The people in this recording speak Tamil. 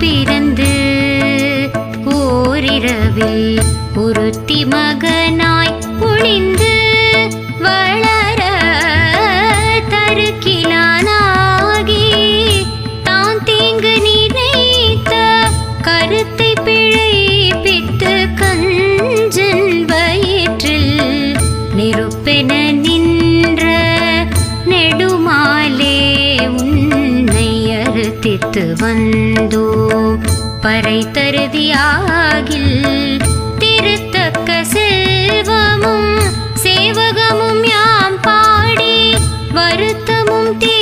பிறந்து ஓரிரவில் ஒருத்தி மகனாய் ஒளிந்து வளர தருக்கிலானாகி தான் தீங்கு நினைத்த கருத்தை பிழைப்பித்து கஞ்சன் வயிற்றில் நெருப்பென நின் அறுத்தித்து வந்தோ. பறை தருதியாகில் திருத்தக்க செல்வமும் சேவகமும் யாம் பாடி வருத்தமும் தீ